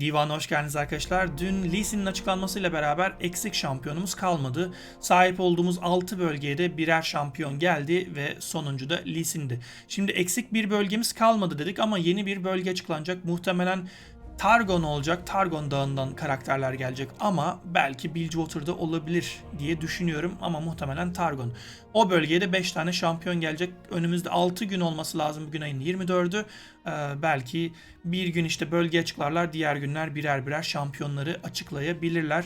Divan hoş geldiniz arkadaşlar. Dün Lee Sin'in açıklanmasıyla beraber eksik şampiyonumuz kalmadı. Sahip olduğumuz 6 bölgeye de birer şampiyon geldi ve sonuncu da Lee Sin'di. Şimdi eksik bir bölgemiz kalmadı dedik ama yeni bir bölge açıklanacak. Muhtemelen Targon olacak. Targon dağından karakterler gelecek ama belki Bilgewater'da olabilir diye düşünüyorum ama muhtemelen Targon. O bölgeye de 5 tane şampiyon gelecek. Önümüzde 6 gün olması lazım bugün ayın 24'ü. Ee, belki bir gün işte bölge açıklarlar. Diğer günler birer birer şampiyonları açıklayabilirler.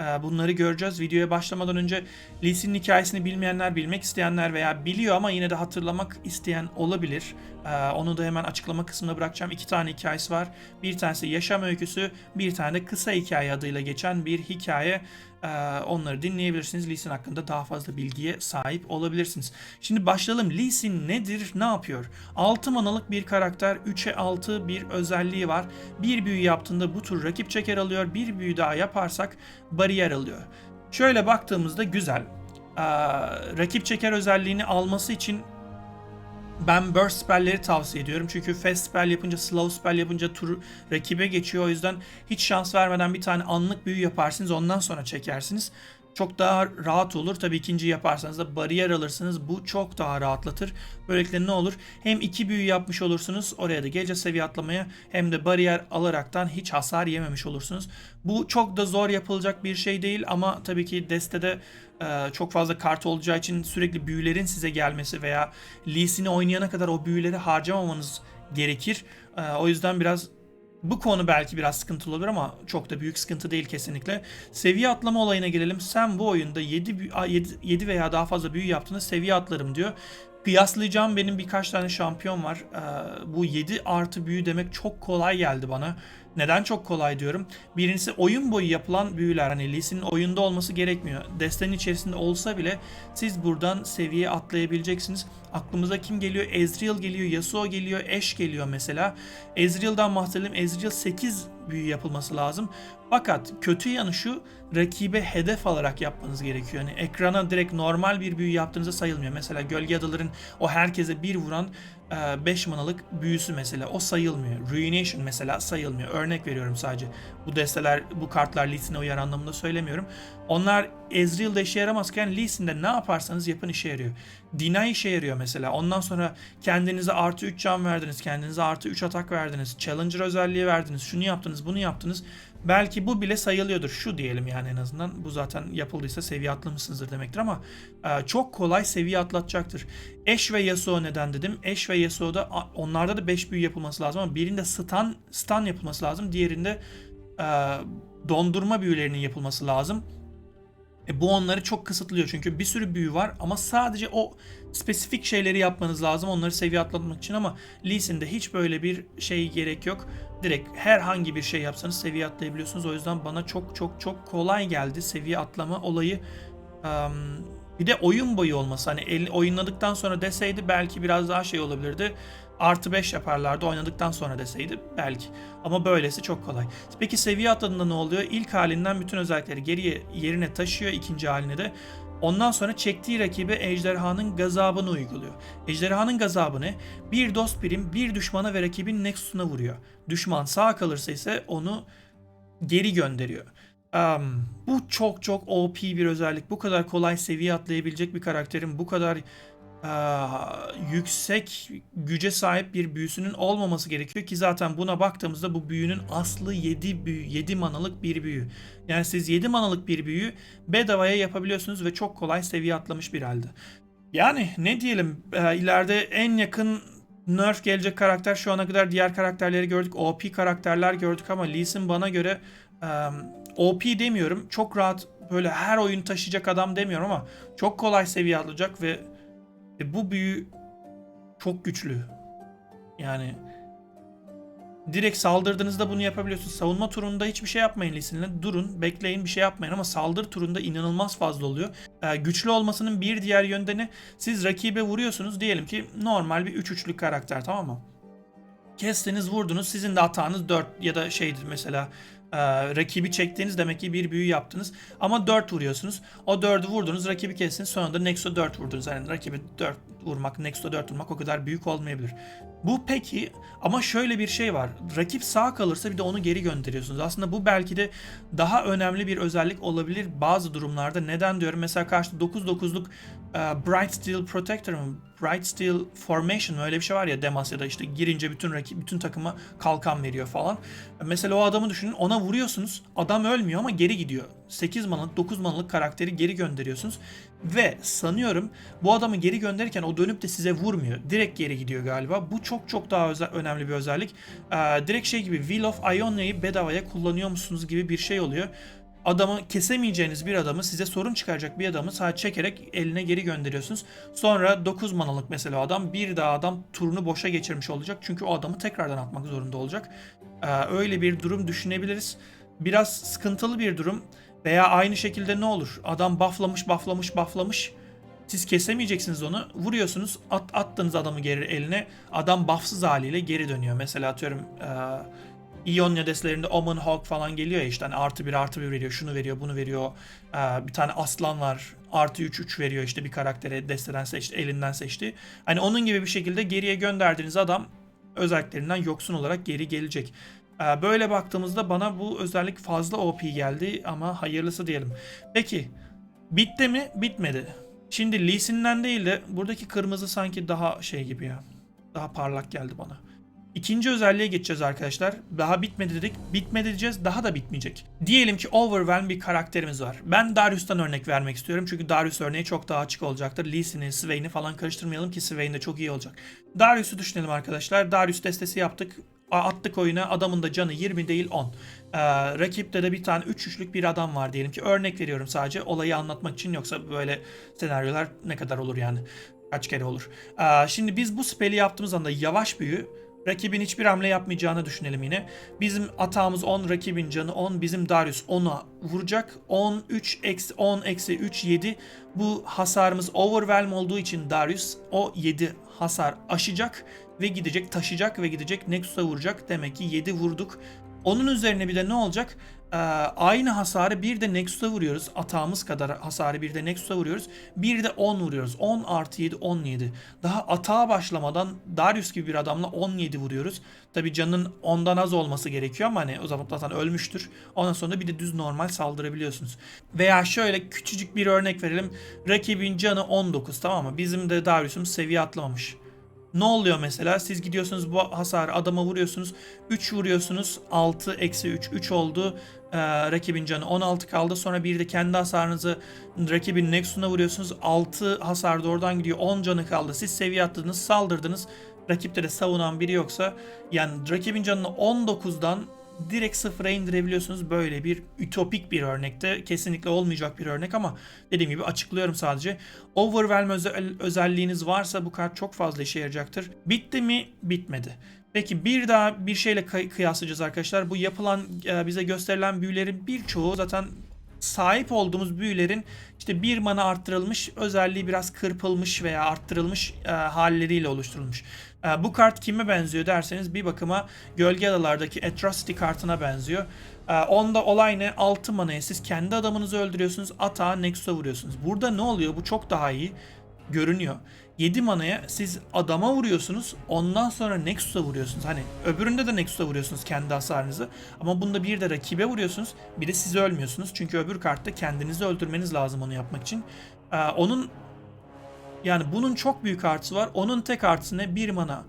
Ee, bunları göreceğiz. Videoya başlamadan önce Lee hikayesini bilmeyenler, bilmek isteyenler veya biliyor ama yine de hatırlamak isteyen olabilir. Ee, onu da hemen açıklama kısmına bırakacağım. İki tane hikayesi var. Bir tanesi yaşam öyküsü, bir tane de kısa hikaye adıyla geçen bir hikaye. Ee, onları dinleyebilirsiniz. Lee hakkında daha fazla bilgiye sahip olabilirsiniz. Şimdi başlayalım. Lee nedir, ne yapıyor? 6 manalık bir karakter, 3'e 6 bir özelliği var. Bir büyü yaptığında bu tür rakip çeker alıyor. Bir büyü daha yaparsak bariyer alıyor. Şöyle baktığımızda güzel. Ee, rakip çeker özelliğini alması için ben burst spell'leri tavsiye ediyorum. Çünkü fast spell yapınca, slow spell yapınca tur rakibe geçiyor. O yüzden hiç şans vermeden bir tane anlık büyü yaparsınız. Ondan sonra çekersiniz. Çok daha rahat olur. Tabii ikinci yaparsanız da bariyer alırsınız. Bu çok daha rahatlatır. Böylelikle ne olur? Hem iki büyü yapmış olursunuz. Oraya da gece seviye atlamaya hem de bariyer alaraktan hiç hasar yememiş olursunuz. Bu çok da zor yapılacak bir şey değil ama tabii ki destede e, çok fazla kart olacağı için sürekli büyülerin size gelmesi veya Lee Sin'i oynayana kadar o büyüleri harcamamanız gerekir. E, o yüzden biraz bu konu belki biraz sıkıntılı olur ama çok da büyük sıkıntı değil kesinlikle. Seviye atlama olayına gelelim. Sen bu oyunda 7, 7, 7 veya daha fazla büyü yaptığında seviye atlarım diyor. Kıyaslayacağım benim birkaç tane şampiyon var. Ee, bu 7 artı büyü demek çok kolay geldi bana. Neden çok kolay diyorum? Birincisi oyun boyu yapılan büyüler. Hani Lee Sin'in oyunda olması gerekmiyor. Destenin içerisinde olsa bile siz buradan seviye atlayabileceksiniz. Aklımıza kim geliyor? Ezreal geliyor, Yasuo geliyor, Ashe geliyor mesela. Ezreal'dan bahsedelim. Ezreal 8 büyü yapılması lazım. Fakat kötü yanı şu rakibe hedef alarak yapmanız gerekiyor. Yani ekrana direkt normal bir büyü yaptığınızda sayılmıyor. Mesela gölge adaların o herkese bir vuran 5 manalık büyüsü mesela o sayılmıyor. Ruination mesela sayılmıyor. Örnek veriyorum sadece. Bu desteler, bu kartlar Lee uyar anlamında söylemiyorum. Onlar Ezreal'da işe yaramazken Lee ne yaparsanız yapın işe yarıyor. Deny işe yarıyor mesela. Ondan sonra kendinize artı 3 can verdiniz. Kendinize artı 3 atak verdiniz. Challenger özelliği verdiniz. Şunu yaptınız, bunu yaptınız. Belki bu bile sayılıyordur. Şu diyelim yani en azından. Bu zaten yapıldıysa seviye atlamışsınızdır demektir ama e, çok kolay seviye atlatacaktır. Eş ve Yasuo neden dedim. Eş ve Yasuo'da onlarda da 5 büyü yapılması lazım ama birinde stun, stun yapılması lazım. Diğerinde e, dondurma büyülerinin yapılması lazım. E bu onları çok kısıtlıyor çünkü bir sürü büyü var ama sadece o spesifik şeyleri yapmanız lazım onları seviye atlatmak için ama Lee Sin'de hiç böyle bir şey gerek yok. Direkt herhangi bir şey yapsanız seviye atlayabiliyorsunuz. O yüzden bana çok çok çok kolay geldi seviye atlama olayı. Um, bir de oyun boyu olması. Hani el, oynadıktan sonra deseydi belki biraz daha şey olabilirdi. Artı 5 yaparlardı oynadıktan sonra deseydi belki. Ama böylesi çok kolay. Peki seviye atladığında ne oluyor? İlk halinden bütün özellikleri geriye yerine taşıyor ikinci haline de. Ondan sonra çektiği rakibe ejderhanın gazabını uyguluyor. Ejderhanın gazabı ne? Bir dost birim bir düşmana ve rakibin nexus'una vuruyor. Düşman sağ kalırsa ise onu geri gönderiyor. Um, bu çok çok OP bir özellik. Bu kadar kolay seviye atlayabilecek bir karakterin bu kadar yüksek güce sahip bir büyüsünün olmaması gerekiyor ki zaten buna baktığımızda bu büyünün aslı 7 büyü, 7 manalık bir büyü. Yani siz 7 manalık bir büyü bedavaya yapabiliyorsunuz ve çok kolay seviye atlamış bir halde. Yani ne diyelim e, ileride en yakın nerf gelecek karakter şu ana kadar diğer karakterleri gördük. OP karakterler gördük ama Lee Sin bana göre um, OP demiyorum. Çok rahat böyle her oyun taşıyacak adam demiyorum ama çok kolay seviye atlayacak ve e, bu büyü çok güçlü. Yani direkt saldırdığınızda bunu yapabiliyorsunuz. Savunma turunda hiçbir şey yapmayın Lisin'le. Durun, bekleyin bir şey yapmayın ama saldırı turunda inanılmaz fazla oluyor. Ee, güçlü olmasının bir diğer yöndeni siz rakibe vuruyorsunuz. Diyelim ki normal bir 3-3'lük karakter tamam mı? Kestiniz vurdunuz sizin de hatanız 4 ya da şeydir mesela Ee, rakibi çektiğiniz demek ki bir büyü yaptınız. Ama 4 vuruyorsunuz. O 4'ü vurdunuz, rakibi kestiniz. Sonunda Nexo 4 vurdunuz. Yani rakibi 4 vurmak, Nexo 4 vurmak o kadar büyük olmayabilir. Bu peki ama şöyle bir şey var. Rakip sağ kalırsa bir de onu geri gönderiyorsunuz. Aslında bu belki de daha önemli bir özellik olabilir bazı durumlarda. Neden diyorum? Mesela karşıda 9-9'luk e, Bright Steel Protector mı? Bright Steel Formation mı? Öyle bir şey var ya Demacia'da işte girince bütün rakip, bütün takıma kalkan veriyor falan. Mesela o adamı düşünün. Ona vuruyorsunuz. Adam ölmüyor ama geri gidiyor. 8 manalık, 9 manalık karakteri geri gönderiyorsunuz. Ve sanıyorum bu adamı geri gönderirken o dönüp de size vurmuyor. Direkt geri gidiyor galiba. Bu çok çok daha özel, önemli bir özellik. Ee, direkt şey gibi Wheel of Ionia'yı bedavaya kullanıyor musunuz gibi bir şey oluyor. Adamı kesemeyeceğiniz bir adamı size sorun çıkaracak bir adamı sadece çekerek eline geri gönderiyorsunuz. Sonra 9 manalık mesela adam bir daha adam turunu boşa geçirmiş olacak. Çünkü o adamı tekrardan atmak zorunda olacak. Ee, öyle bir durum düşünebiliriz. Biraz sıkıntılı bir durum. Veya aynı şekilde ne olur? Adam bufflamış, bufflamış, bufflamış. Siz kesemeyeceksiniz onu. Vuruyorsunuz, at, attınız adamı geri eline. Adam buffsız haliyle geri dönüyor. Mesela atıyorum e, Ionia destlerinde Omen Hawk falan geliyor ya işte hani artı bir artı bir veriyor, şunu veriyor, bunu veriyor. E, bir tane aslan var, artı 3 3 veriyor işte bir karaktere desteden seçti, elinden seçti. Hani onun gibi bir şekilde geriye gönderdiğiniz adam özelliklerinden yoksun olarak geri gelecek. Ee, Böyle baktığımızda bana bu özellik fazla OP geldi ama hayırlısı diyelim. Peki bitti mi? Bitmedi. Şimdi Lee değil de buradaki kırmızı sanki daha şey gibi ya. Daha parlak geldi bana. İkinci özelliğe geçeceğiz arkadaşlar. Daha bitmedi dedik. Bitmedi diyeceğiz. Daha da bitmeyecek. Diyelim ki Overwhelm bir karakterimiz var. Ben Darius'tan örnek vermek istiyorum. Çünkü Darius örneği çok daha açık olacaktır. Lee Sin'i, Swain'i falan karıştırmayalım ki Swain de çok iyi olacak. Darius'u düşünelim arkadaşlar. Darius destesi yaptık attık oyuna adamın da canı 20 değil 10. Ee, rakipte de bir tane 3 üçlük bir adam var diyelim ki örnek veriyorum sadece olayı anlatmak için yoksa böyle senaryolar ne kadar olur yani kaç kere olur. Ee, şimdi biz bu spell'i yaptığımız anda yavaş büyü rakibin hiçbir hamle yapmayacağını düşünelim yine. Bizim atağımız 10, rakibin canı 10, bizim Darius 10'a vuracak. 10, 3, eksi 10, eksi 3, 7. Bu hasarımız overwhelm olduğu için Darius o 7 hasar aşacak ve gidecek taşıyacak ve gidecek Nexus'a vuracak. Demek ki 7 vurduk. Onun üzerine bir de ne olacak? Ee, aynı hasarı bir de Nexus'a vuruyoruz. Atağımız kadar hasarı bir de Nexus'a vuruyoruz. Bir de 10 vuruyoruz. 10 artı 7 17. Daha atağa başlamadan Darius gibi bir adamla 17 vuruyoruz. Tabi canın ondan az olması gerekiyor ama hani o zaman zaten ölmüştür. Ondan sonra bir de düz normal saldırabiliyorsunuz. Veya şöyle küçücük bir örnek verelim. Rakibin canı 19 tamam mı? Bizim de Darius'umuz seviye atlamamış. Ne oluyor mesela? Siz gidiyorsunuz bu hasarı adama vuruyorsunuz. 3 vuruyorsunuz. 6 eksi 3. 3 oldu. Ee, rakibin canı 16 kaldı. Sonra bir de kendi hasarınızı rakibin Nexus'una vuruyorsunuz. 6 hasar da oradan gidiyor. 10 canı kaldı. Siz seviye attınız. Saldırdınız. Rakipte de savunan biri yoksa yani rakibin canını 19'dan direkt sıfıra indirebiliyorsunuz. Böyle bir ütopik bir örnekte. Kesinlikle olmayacak bir örnek ama dediğim gibi açıklıyorum sadece. Overwhelm özel, özelliğiniz varsa bu kart çok fazla işe yarayacaktır. Bitti mi? Bitmedi. Peki bir daha bir şeyle kıyaslayacağız arkadaşlar. Bu yapılan e, bize gösterilen büyülerin birçoğu zaten sahip olduğumuz büyülerin işte bir mana arttırılmış, özelliği biraz kırpılmış veya arttırılmış e, halleriyle oluşturulmuş. E, bu kart kime benziyor derseniz bir bakıma Gölge Adalar'daki Atrocity kartına benziyor. E, onda olay ne? 6 manaya siz kendi adamınızı öldürüyorsunuz, atağa Nexus'a vuruyorsunuz. Burada ne oluyor? Bu çok daha iyi görünüyor. 7 manaya siz adama vuruyorsunuz. Ondan sonra Nexus'a vuruyorsunuz. Hani öbüründe de Nexus'a vuruyorsunuz kendi hasarınızı. Ama bunda bir de rakibe vuruyorsunuz. Bir de siz ölmüyorsunuz. Çünkü öbür kartta kendinizi öldürmeniz lazım onu yapmak için. Ee, onun yani bunun çok büyük artısı var. Onun tek artısı ne? Bir mana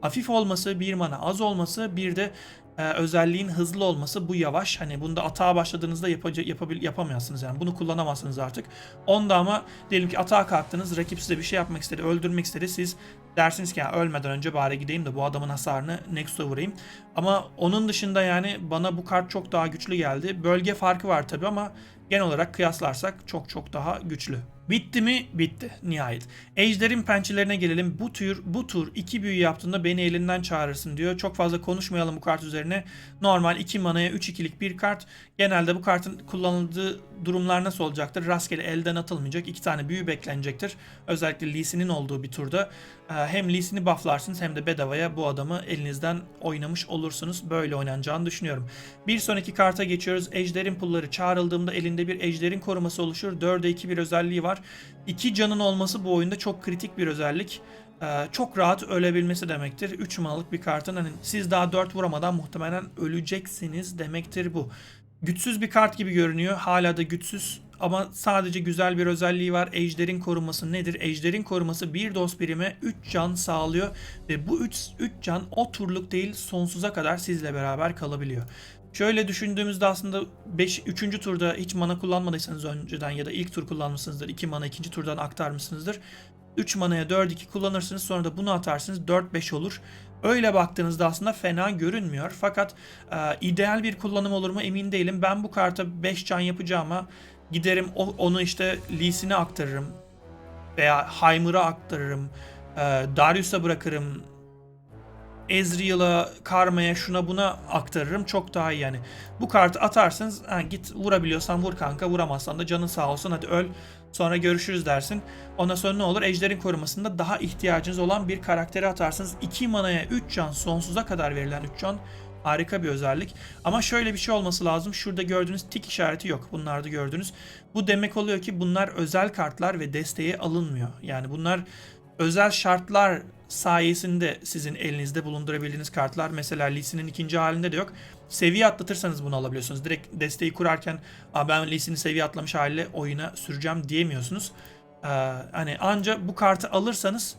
hafif olması, bir mana az olması, bir de e, özelliğin hızlı olması bu yavaş. Hani bunda atağa başladığınızda yapaca, yapabil, yapamıyorsunuz yani. Bunu kullanamazsınız artık. Onda ama diyelim ki atağa kalktınız. Rakip size bir şey yapmak istedi, öldürmek istedi. Siz dersiniz ki ya ölmeden önce bari gideyim de bu adamın hasarını Nexus'a vurayım. Ama onun dışında yani bana bu kart çok daha güçlü geldi. Bölge farkı var tabi ama genel olarak kıyaslarsak çok çok daha güçlü. Bitti mi? Bitti. Nihayet. Ejder'in pençelerine gelelim. Bu tür bu tur iki büyü yaptığında beni elinden çağırırsın diyor. Çok fazla konuşmayalım bu kart üzerine. Normal 2 manaya 3 ikilik bir kart. Genelde bu kartın kullanıldığı durumlar nasıl olacaktır? Rastgele elden atılmayacak. iki tane büyü beklenecektir. Özellikle Lee Sin'in olduğu bir turda. Ee, Hem Lee Sin'i bufflarsınız hem de bedavaya bu adamı elinizden oynamış olursunuz. Böyle oynanacağını düşünüyorum. Bir sonraki karta geçiyoruz. Ejder'in pulları çağrıldığımda elinde bir ejderin koruması oluşur. 4'e 2 bir özelliği var. 2 canın olması bu oyunda çok kritik bir özellik. Ee, çok rahat ölebilmesi demektir. 3 manalık bir kartın hani siz daha 4 vuramadan muhtemelen öleceksiniz demektir bu. Güçsüz bir kart gibi görünüyor. Hala da güçsüz ama sadece güzel bir özelliği var. Ejder'in koruması nedir? Ejder'in koruması bir dost birime 3 can sağlıyor ve bu 3 3 can o turluk değil sonsuza kadar sizle beraber kalabiliyor. Şöyle düşündüğümüzde aslında 5 3. turda hiç mana kullanmadıysanız önceden ya da ilk tur kullanmışsınızdır. 2 mana ikinci turdan aktarmışsınızdır. 3 manaya 4-2 kullanırsınız sonra da bunu atarsınız 4-5 olur. Öyle baktığınızda aslında fena görünmüyor. Fakat e, ideal bir kullanım olur mu emin değilim. Ben bu karta 5 can yapacağıma giderim onu işte Lee Sin'e aktarırım. Veya Heimer'a aktarırım. E, Darius'a bırakırım. Ezreal'a, Karma'ya şuna buna aktarırım. Çok daha iyi yani. Bu kartı atarsınız. Ha, git vurabiliyorsan vur kanka. Vuramazsan da canın sağ olsun. Hadi öl. Sonra görüşürüz dersin. Ondan sonra ne olur? Ejder'in korumasında daha ihtiyacınız olan bir karakteri atarsınız. 2 manaya 3 can sonsuza kadar verilen 3 can harika bir özellik. Ama şöyle bir şey olması lazım. Şurada gördüğünüz tik işareti yok. Bunlarda gördüğünüz. Bu demek oluyor ki bunlar özel kartlar ve desteğe alınmıyor. Yani bunlar özel şartlar sayesinde sizin elinizde bulundurabildiğiniz kartlar. Mesela Lee Sin'in ikinci halinde de yok. Seviye atlatırsanız bunu alabiliyorsunuz. Direkt desteği kurarken ben Lee Sin'i seviye atlamış haliyle oyuna süreceğim diyemiyorsunuz. Ee, hani anca bu kartı alırsanız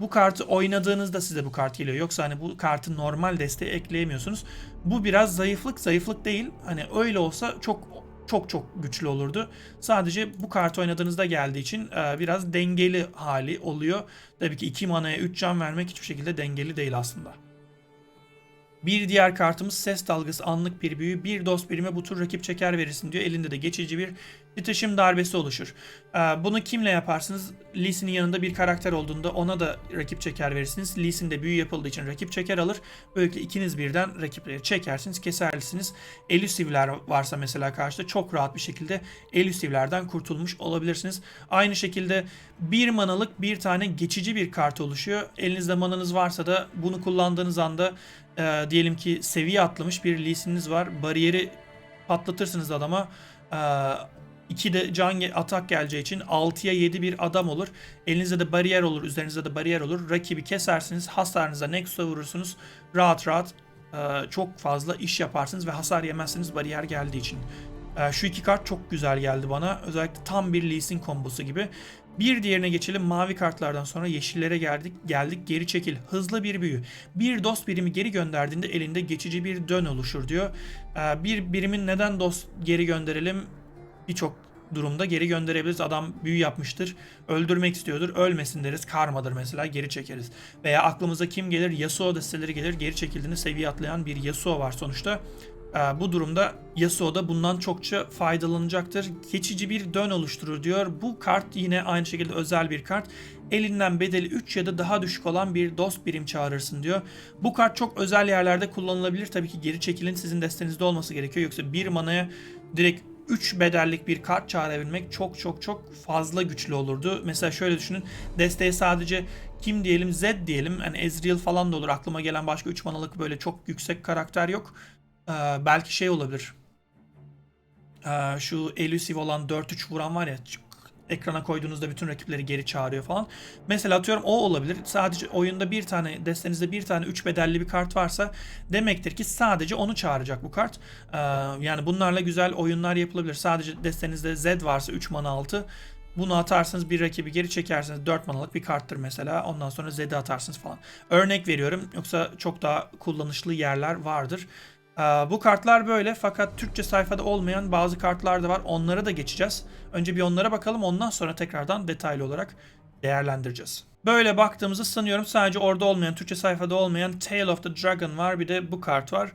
bu kartı oynadığınızda size bu kart geliyor. Yoksa hani bu kartı normal desteğe ekleyemiyorsunuz. Bu biraz zayıflık, zayıflık değil. Hani öyle olsa çok çok çok güçlü olurdu. Sadece bu kartı oynadığınızda geldiği için e, biraz dengeli hali oluyor. Tabii ki 2 manaya 3 can vermek hiçbir şekilde dengeli değil aslında. Bir diğer kartımız ses dalgası anlık bir büyü. Bir dost birime bu tür rakip çeker verirsin diyor. Elinde de geçici bir titreşim darbesi oluşur. Ee, bunu kimle yaparsınız? Lee Sin'in yanında bir karakter olduğunda ona da rakip çeker verirsiniz. Lee Sin de büyü yapıldığı için rakip çeker alır. Böylelikle ikiniz birden rakipleri çekersiniz, kesersiniz. Elusivler varsa mesela karşıda çok rahat bir şekilde elusivlerden kurtulmuş olabilirsiniz. Aynı şekilde bir manalık bir tane geçici bir kart oluşuyor. Elinizde mananız varsa da bunu kullandığınız anda e, diyelim ki seviye atlamış bir Lee Sin'iniz var. Bariyeri patlatırsınız adama. E, 2 de can atak geleceği için 6'ya 7 bir adam olur. Elinizde de bariyer olur, üzerinizde de bariyer olur. Rakibi kesersiniz, hasarınıza Nexus'a vurursunuz. Rahat rahat e, çok fazla iş yaparsınız ve hasar yemezsiniz bariyer geldiği için. E, şu iki kart çok güzel geldi bana. Özellikle tam bir Lee Sin kombosu gibi. Bir diğerine geçelim. Mavi kartlardan sonra yeşillere geldik. Geldik. Geri çekil. Hızlı bir büyü. Bir dost birimi geri gönderdiğinde elinde geçici bir dön oluşur diyor. Ee, bir birimin neden dost geri gönderelim? Birçok durumda geri gönderebiliriz. Adam büyü yapmıştır. Öldürmek istiyordur. Ölmesin deriz. Karmadır mesela. Geri çekeriz. Veya aklımıza kim gelir? Yasuo desteleri gelir. Geri çekildiğinde seviye atlayan bir Yasuo var sonuçta. Ee, bu durumda Yasuo da bundan çokça faydalanacaktır. Geçici bir dön oluşturur diyor. Bu kart yine aynı şekilde özel bir kart. Elinden bedeli 3 ya da daha düşük olan bir dost birim çağırırsın diyor. Bu kart çok özel yerlerde kullanılabilir. Tabii ki geri çekilin sizin destenizde olması gerekiyor. Yoksa bir manaya direkt 3 bedellik bir kart çağırabilmek çok çok çok fazla güçlü olurdu. Mesela şöyle düşünün. Desteğe sadece kim diyelim Z diyelim. Hani Ezreal falan da olur. Aklıma gelen başka 3 manalık böyle çok yüksek karakter yok. Ee, belki şey olabilir. Ee, şu elusive olan 4-3 vuran var ya ekrana koyduğunuzda bütün rakipleri geri çağırıyor falan. Mesela atıyorum o olabilir. Sadece oyunda bir tane destenizde bir tane 3 bedelli bir kart varsa demektir ki sadece onu çağıracak bu kart. Ee, yani bunlarla güzel oyunlar yapılabilir. Sadece destenizde Z varsa 3 mana altı bunu atarsanız bir rakibi geri çekersiniz. 4 manalık bir karttır mesela. Ondan sonra Z'de atarsınız falan. Örnek veriyorum. Yoksa çok daha kullanışlı yerler vardır. Ee, bu kartlar böyle fakat Türkçe sayfada olmayan bazı kartlar da var. Onlara da geçeceğiz. Önce bir onlara bakalım ondan sonra tekrardan detaylı olarak değerlendireceğiz. Böyle baktığımızda sanıyorum sadece orada olmayan, Türkçe sayfada olmayan Tale of the Dragon var. Bir de bu kart var.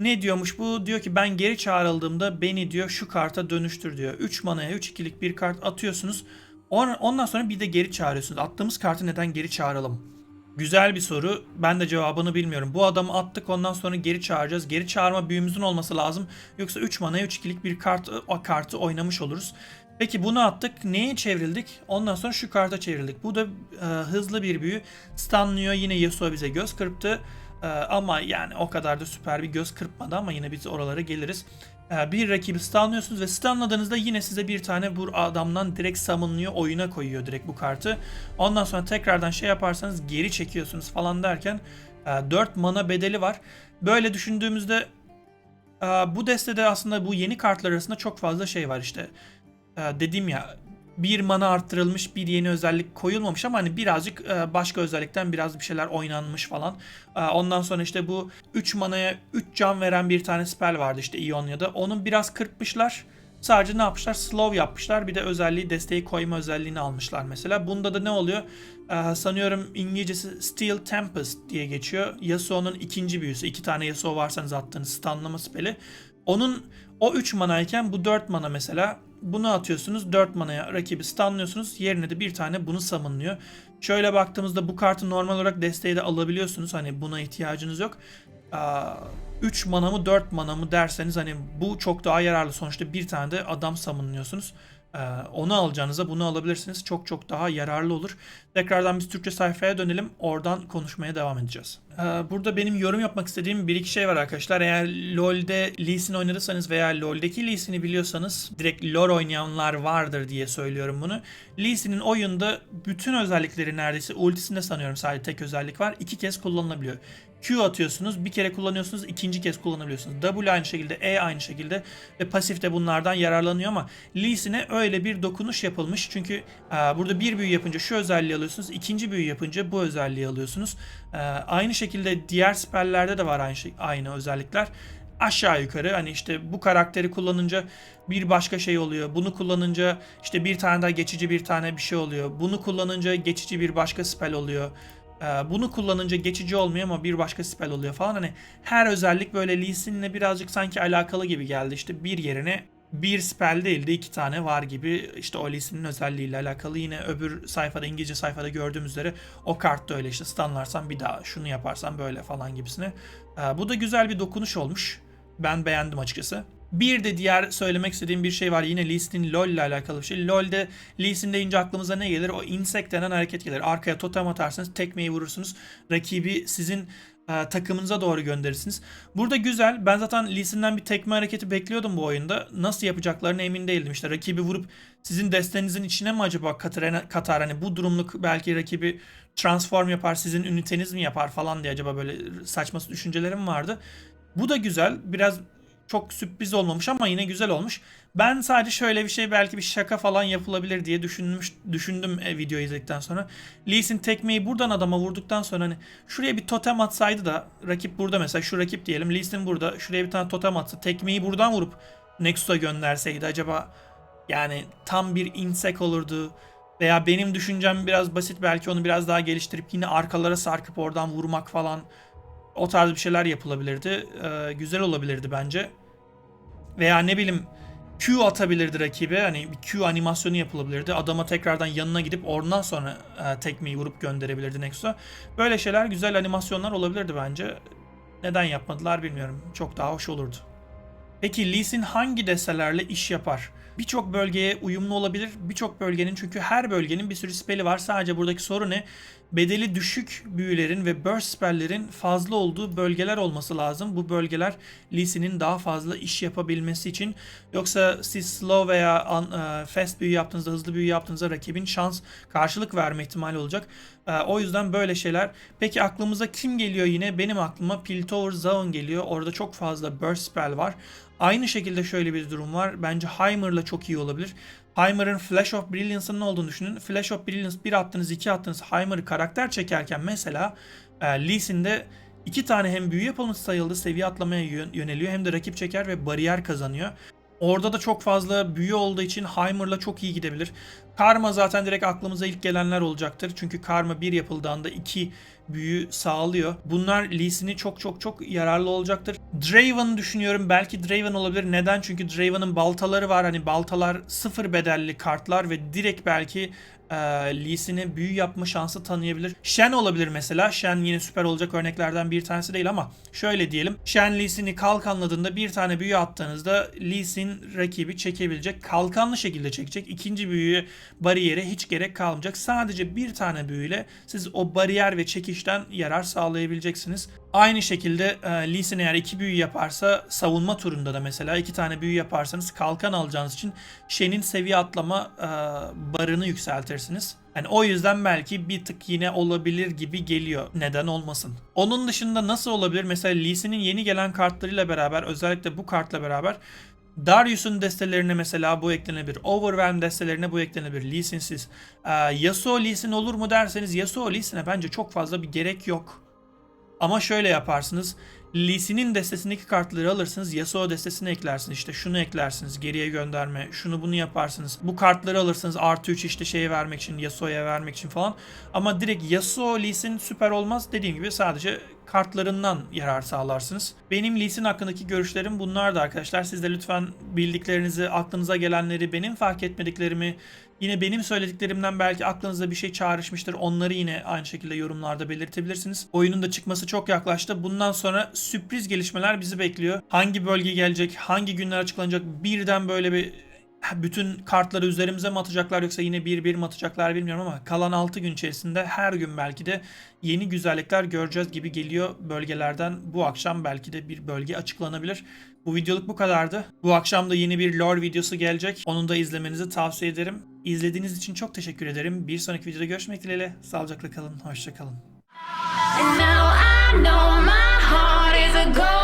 Ne diyormuş bu? Diyor ki ben geri çağrıldığımda beni diyor şu karta dönüştür diyor. 3 manaya 3 ikilik bir kart atıyorsunuz. On- Ondan sonra bir de geri çağırıyorsunuz. Attığımız kartı neden geri çağıralım? Güzel bir soru. Ben de cevabını bilmiyorum. Bu adamı attık ondan sonra geri çağıracağız. Geri çağırma büyümüzün olması lazım. Yoksa 3 manaya 3 ikilik bir kart o kartı oynamış oluruz. Peki bunu attık. Neye çevrildik? Ondan sonra şu karta çevrildik. Bu da e, hızlı bir büyü. Stunlıyor. Yine Yasuo bize göz kırptı. E, ama yani o kadar da süper bir göz kırpmadı ama yine biz oralara geliriz. E, bir rakibi stunlıyorsunuz ve stunladığınızda yine size bir tane bu adamdan direkt summonlıyor. Oyuna koyuyor direkt bu kartı. Ondan sonra tekrardan şey yaparsanız geri çekiyorsunuz falan derken e, 4 mana bedeli var. Böyle düşündüğümüzde e, bu destede aslında bu yeni kartlar arasında çok fazla şey var işte. E, Dediğim ya bir mana arttırılmış bir yeni özellik koyulmamış ama hani birazcık e, başka özellikten biraz bir şeyler oynanmış falan. E, Ondan sonra işte bu 3 manaya 3 can veren bir tane spell vardı işte Ionia'da. Onun biraz kırpmışlar. Sadece ne yapmışlar? Slow yapmışlar. Bir de özelliği desteği koyma özelliğini almışlar mesela. Bunda da ne oluyor? Ee, sanıyorum İngilizcesi Steel Tempest diye geçiyor. Yasuo'nun ikinci büyüsü. İki tane Yasuo varsanız attığınız stunlama speli. Onun o 3 manayken bu 4 mana mesela. Bunu atıyorsunuz 4 manaya rakibi stunlıyorsunuz. Yerine de bir tane bunu summonlıyor. Şöyle baktığımızda bu kartı normal olarak desteği de alabiliyorsunuz. Hani buna ihtiyacınız yok. 3 mana mı 4 mana mı derseniz hani bu çok daha yararlı. Sonuçta bir tane de adam summonluyorsunuz. Ee, onu alacağınıza bunu alabilirsiniz. Çok çok daha yararlı olur. Tekrardan biz Türkçe sayfaya dönelim. Oradan konuşmaya devam edeceğiz. Ee, burada benim yorum yapmak istediğim bir iki şey var arkadaşlar. Eğer LoL'de Lee Sin oynadıysanız veya LoL'deki Lee Sin'i biliyorsanız direkt LoL oynayanlar vardır diye söylüyorum bunu. Lee Sin'in oyunda bütün özellikleri neredeyse ultisinde sanıyorum sadece tek özellik var. iki kez kullanılabiliyor. Q atıyorsunuz, bir kere kullanıyorsunuz, ikinci kez kullanabiliyorsunuz. W aynı şekilde, E aynı şekilde ve pasif de bunlardan yararlanıyor ama Lee Sin'e öyle bir dokunuş yapılmış. Çünkü e, burada bir büyü yapınca şu özelliği alıyorsunuz, ikinci büyü yapınca bu özelliği alıyorsunuz. E, aynı şekilde diğer spellerde de var aynı, şey, aynı özellikler. Aşağı yukarı hani işte bu karakteri kullanınca bir başka şey oluyor. Bunu kullanınca işte bir tane daha geçici bir tane bir şey oluyor. Bunu kullanınca geçici bir başka spell oluyor. Ee, bunu kullanınca geçici olmuyor ama bir başka spell oluyor falan. Hani her özellik böyle Lee Sin'le birazcık sanki alakalı gibi geldi. İşte bir yerine bir spell değil de iki tane var gibi işte o Lee Sin'in özelliğiyle alakalı. Yine öbür sayfada İngilizce sayfada gördüğümüz üzere o kart da öyle işte stunlarsan bir daha şunu yaparsan böyle falan gibisine. Ee, bu da güzel bir dokunuş olmuş. Ben beğendim açıkçası. Bir de diğer söylemek istediğim bir şey var. Yine Lee Sin LoL ile alakalı bir şey. LoL'de Lee Sin deyince aklımıza ne gelir? O insect denen hareket gelir. Arkaya totem atarsınız, tekmeyi vurursunuz. Rakibi sizin e, takımınıza doğru gönderirsiniz. Burada güzel. Ben zaten Lee bir tekme hareketi bekliyordum bu oyunda. Nasıl yapacaklarını emin değildim. İşte rakibi vurup sizin destenizin içine mi acaba katar, katar hani bu durumluk belki rakibi transform yapar, sizin üniteniz mi yapar falan diye acaba böyle saçma düşüncelerim vardı. Bu da güzel. Biraz çok sürpriz olmamış ama yine güzel olmuş. Ben sadece şöyle bir şey belki bir şaka falan yapılabilir diye düşünmüş düşündüm e, videoyu izledikten sonra. Lee Sin tekmeyi buradan adama vurduktan sonra hani şuraya bir totem atsaydı da rakip burada mesela şu rakip diyelim Lee Sin burada şuraya bir tane totem atsa tekmeyi buradan vurup Nexus'a gönderseydi acaba yani tam bir insek olurdu. Veya benim düşüncem biraz basit belki onu biraz daha geliştirip yine arkalara sarkıp oradan vurmak falan o tarz bir şeyler yapılabilirdi. Ee, güzel olabilirdi bence. Veya ne bileyim Q atabilirdi rakibe. Hani bir Q animasyonu yapılabilirdi. Adama tekrardan yanına gidip oradan sonra e, tekmeyi vurup gönderebilirdi Nexus'a. Böyle şeyler güzel animasyonlar olabilirdi bence. Neden yapmadılar bilmiyorum. Çok daha hoş olurdu. Peki Lee Sin hangi destelerle iş yapar? Birçok bölgeye uyumlu olabilir. Birçok bölgenin çünkü her bölgenin bir sürü speli var. Sadece buradaki soru ne? Bedeli düşük büyülerin ve burst spelllerin fazla olduğu bölgeler olması lazım. Bu bölgeler Lee Sin'in daha fazla iş yapabilmesi için. Yoksa siz slow veya e, fast büyü yaptığınızda, hızlı büyü yaptığınızda rakibin şans karşılık verme ihtimali olacak. E, O yüzden böyle şeyler. Peki aklımıza kim geliyor yine? Benim aklıma Piltover Zaun geliyor. Orada çok fazla burst spell var. Aynı şekilde şöyle bir durum var. Bence Heimer'la çok iyi olabilir. Heimer'ın Flash of Brilliance'ın ne olduğunu düşünün. Flash of Brilliance bir attınız iki attınız Heimer'ı karakter çekerken mesela e, Lee Sin'de iki tane hem büyü yapılmış sayıldı seviye atlamaya yön- yöneliyor hem de rakip çeker ve bariyer kazanıyor. Orada da çok fazla büyü olduğu için Heimer'la çok iyi gidebilir. Karma zaten direkt aklımıza ilk gelenler olacaktır. Çünkü Karma bir yapıldığında iki büyü sağlıyor. Bunlar Lee Sin'i çok çok çok yararlı olacaktır. Draven düşünüyorum. Belki Draven olabilir. Neden? Çünkü Draven'ın baltaları var. Hani baltalar sıfır bedelli kartlar ve direkt belki e, Lee Sin'e büyü yapma şansı tanıyabilir. Shen olabilir mesela. Shen yine süper olacak örneklerden bir tanesi değil ama şöyle diyelim. Shen Lee Sin'i kalkanladığında bir tane büyü attığınızda Lee Sin rakibi çekebilecek. Kalkanlı şekilde çekecek. İkinci büyüye bariyere hiç gerek kalmayacak. Sadece bir tane büyüyle siz o bariyer ve çekişten yarar sağlayabileceksiniz. Aynı şekilde e, Lee Sin eğer iki büyü yaparsa savunma turunda da mesela iki tane büyü yaparsanız kalkan alacağınız için Shen'in seviye atlama e, barını yükseltirsiniz. Yani o yüzden belki bir tık yine olabilir gibi geliyor. Neden olmasın? Onun dışında nasıl olabilir? Mesela Lee Sin'in yeni gelen kartlarıyla beraber özellikle bu kartla beraber Darius'un destelerine mesela bu eklenebilir. Overwhelm destelerine bu eklenebilir. Lee Sin'siz. Ee, Yasuo Lee Sin olur mu derseniz Yasuo Lee Sin'e bence çok fazla bir gerek yok. Ama şöyle yaparsınız. Lee Sin'in destesindeki kartları alırsınız. Yasuo destesine eklersiniz. İşte şunu eklersiniz. Geriye gönderme. Şunu bunu yaparsınız. Bu kartları alırsınız. Artı 3 işte şeye vermek için. Yasuo'ya vermek için falan. Ama direkt Yasuo Lee Sin süper olmaz. Dediğim gibi sadece kartlarından yarar sağlarsınız. Benim Lee Sin hakkındaki görüşlerim bunlardı arkadaşlar. Siz de lütfen bildiklerinizi, aklınıza gelenleri, benim fark etmediklerimi, yine benim söylediklerimden belki aklınızda bir şey çağrışmıştır. Onları yine aynı şekilde yorumlarda belirtebilirsiniz. Oyunun da çıkması çok yaklaştı. Bundan sonra sürpriz gelişmeler bizi bekliyor. Hangi bölge gelecek, hangi günler açıklanacak birden böyle bir bütün kartları üzerimize mi atacaklar yoksa yine bir bir mi atacaklar bilmiyorum ama kalan 6 gün içerisinde her gün belki de yeni güzellikler göreceğiz gibi geliyor bölgelerden. Bu akşam belki de bir bölge açıklanabilir. Bu videoluk bu kadardı. Bu akşam da yeni bir lore videosu gelecek. Onu da izlemenizi tavsiye ederim. İzlediğiniz için çok teşekkür ederim. Bir sonraki videoda görüşmek dileğiyle. Sağlıcakla kalın. Hoşçakalın. And now I know my could go